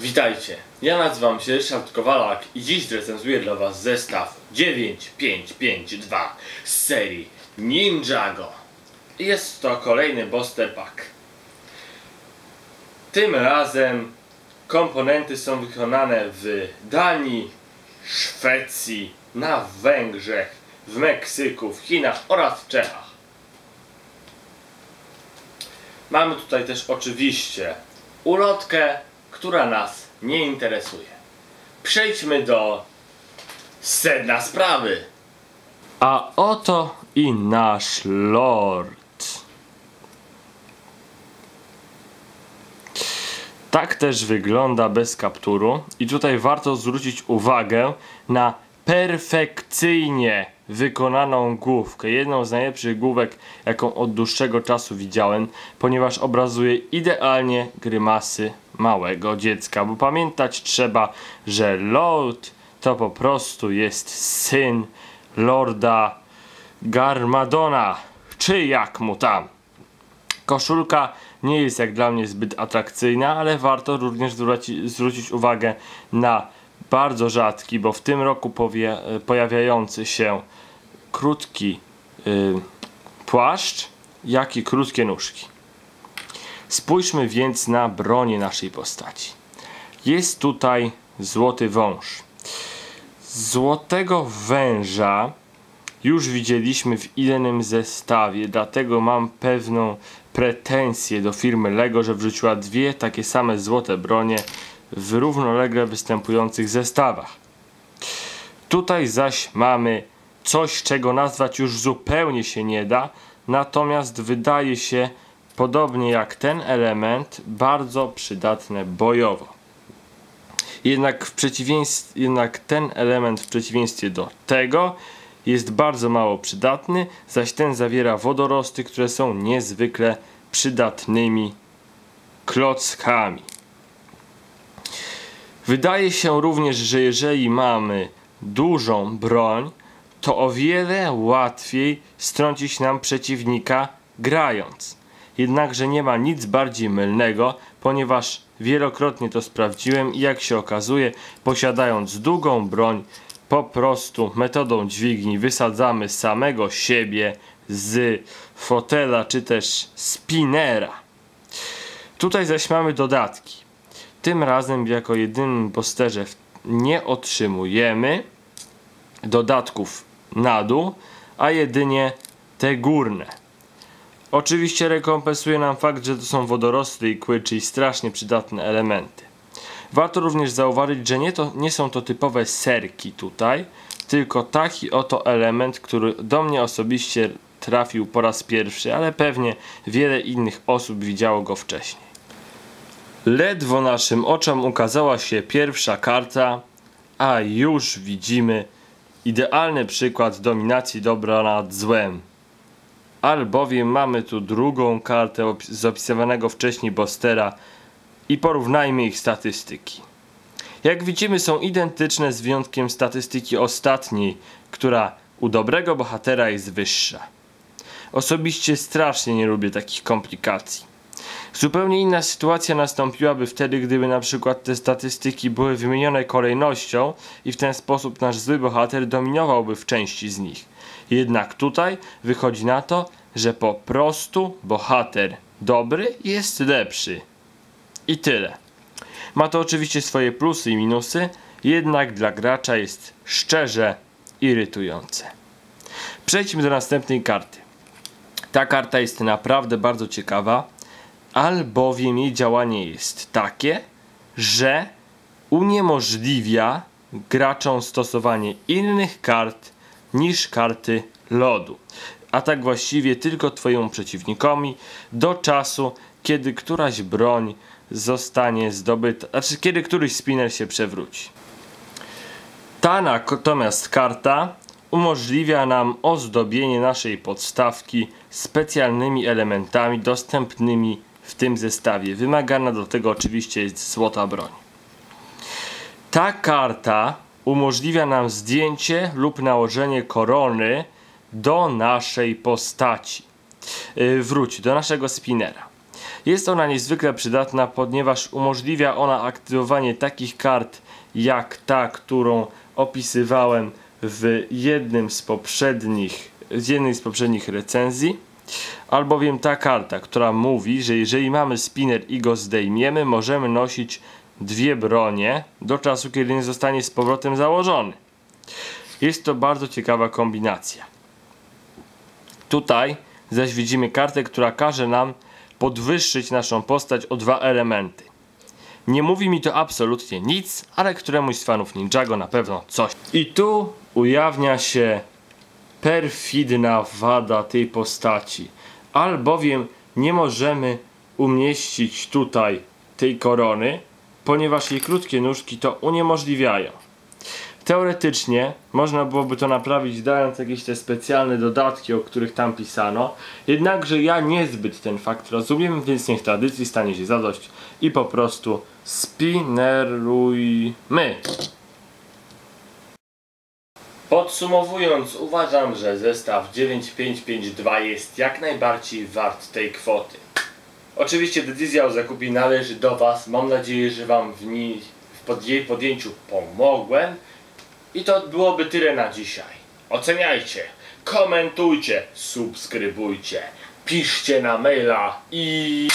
Witajcie, ja nazywam się Ryszard Kowalak i dziś recenzuję dla Was zestaw 9552 z serii Ninjago. Jest to kolejny Buster Pack. Tym razem komponenty są wykonane w Danii, Szwecji, na Węgrzech, w Meksyku, w Chinach oraz w Czechach. Mamy tutaj też oczywiście ulotkę, która nas nie interesuje. Przejdźmy do sedna sprawy. A oto i nasz lord. Tak też wygląda bez kapturu i tutaj warto zwrócić uwagę na perfekcyjnie wykonaną główkę. Jedną z najlepszych główek, jaką od dłuższego czasu widziałem, ponieważ obrazuje idealnie grymasy małego dziecka. Bo pamiętać trzeba, że Lord to po prostu jest syn Lorda Garmadona, czy jak mu tam. Koszulka nie jest jak dla mnie zbyt atrakcyjna, ale warto również zwrócić, uwagę na bardzo rzadki, bo w tym roku powie, pojawiający się krótki y, płaszcz, jak i krótkie nóżki. Spójrzmy więc na bronię naszej postaci. Jest tutaj złoty wąż. Złotego węża już widzieliśmy w innym zestawie, dlatego mam pewną pretensję do firmy LEGO, że wrzuciła dwie takie same złote bronie w równolegle występujących zestawach. Tutaj zaś mamy coś, czego nazwać już zupełnie się nie da, natomiast wydaje się, podobnie jak ten element, bardzo przydatne bojowo. Jednak, w przeciwieństwie, jednak ten element w przeciwieństwie do tego jest bardzo mało przydatny, zaś ten zawiera wodorosty, które są niezwykle przydatnymi klockami. Wydaje się również, że jeżeli mamy dużą broń, to o wiele łatwiej strącić nam przeciwnika grając. Jednakże nie ma nic bardziej mylnego, ponieważ wielokrotnie to sprawdziłem i jak się okazuje, posiadając długą broń, po prostu metodą dźwigni wysadzamy samego siebie z fotela czy też spinera. Tutaj zaś mamy dodatki. Tym razem jako jedynym posterze nie otrzymujemy dodatków na dół, a jedynie te górne. Oczywiście rekompensuje nam fakt, że to są wodorosty i kły, czyli strasznie przydatne elementy. Warto również zauważyć, że nie, to, nie są to typowe serki tutaj, tylko taki oto element, który do mnie osobiście trafił po raz pierwszy, ale pewnie wiele innych osób widziało go wcześniej. Ledwo naszym oczom ukazała się pierwsza karta, a już widzimy idealny przykład dominacji dobra nad złem. Albowiem mamy tu drugą kartę z opisywanego wcześniej Bostera i porównajmy ich statystyki. Jak widzimy są identyczne z wyjątkiem statystyki ostatniej, która u dobrego bohatera jest wyższa. Osobiście strasznie nie lubię takich komplikacji. Zupełnie inna sytuacja nastąpiłaby wtedy, gdyby na przykład te statystyki były wymienione kolejnością i w ten sposób nasz zły bohater dominowałby w części z nich. Jednak tutaj wychodzi na to, że po prostu bohater dobry jest lepszy. I tyle. Ma to oczywiście swoje plusy i minusy, jednak dla gracza jest szczerze irytujące. Przejdźmy do następnej karty. Ta karta jest naprawdę bardzo ciekawa, albowiem jej działanie jest takie, że uniemożliwia graczom stosowanie innych kart niż karty lodu. A tak właściwie tylko twojemu przeciwnikowi do czasu, kiedy któraś broń zostanie zdobyta, znaczy kiedy któryś spinner się przewróci. Ta natomiast karta umożliwia nam ozdobienie naszej podstawki specjalnymi elementami dostępnymi w tym zestawie. Wymagana do tego oczywiście jest złota broń. Ta karta umożliwia nam zdjęcie lub nałożenie korony do naszej postaci. Yy, wróć, do naszego spinera. Jest ona niezwykle przydatna, ponieważ umożliwia ona aktywowanie takich kart jak ta, którą opisywałem w jednym z poprzednich, z jednej z poprzednich recenzji. Albowiem ta karta, która mówi, że jeżeli mamy spinner i go zdejmiemy, możemy nosić dwie bronie do czasu, kiedy nie zostanie z powrotem założony. Jest to bardzo ciekawa kombinacja. Tutaj zaś widzimy kartę, która każe nam podwyższyć naszą postać o dwa elementy. Nie mówi mi to absolutnie nic, ale któremuś z fanów Ninjago na pewno coś. I tu ujawnia się perfidna wada tej postaci, albowiem nie możemy umieścić tutaj tej korony, ponieważ jej krótkie nóżki to uniemożliwiają. Teoretycznie można byłoby to naprawić dając jakieś te specjalne dodatki, o których tam pisano, jednakże ja niezbyt ten fakt rozumiem, więc niech tradycji stanie się zadość i po prostu spinerujmy. Podsumowując, uważam, że zestaw 9552 jest jak najbardziej wart tej kwoty. Oczywiście decyzja o zakupie należy do Was. Mam nadzieję, że Wam w, niej, pod jej podjęciu pomogłem. I to byłoby tyle na dzisiaj. Oceniajcie, komentujcie, subskrybujcie, piszcie na maila i...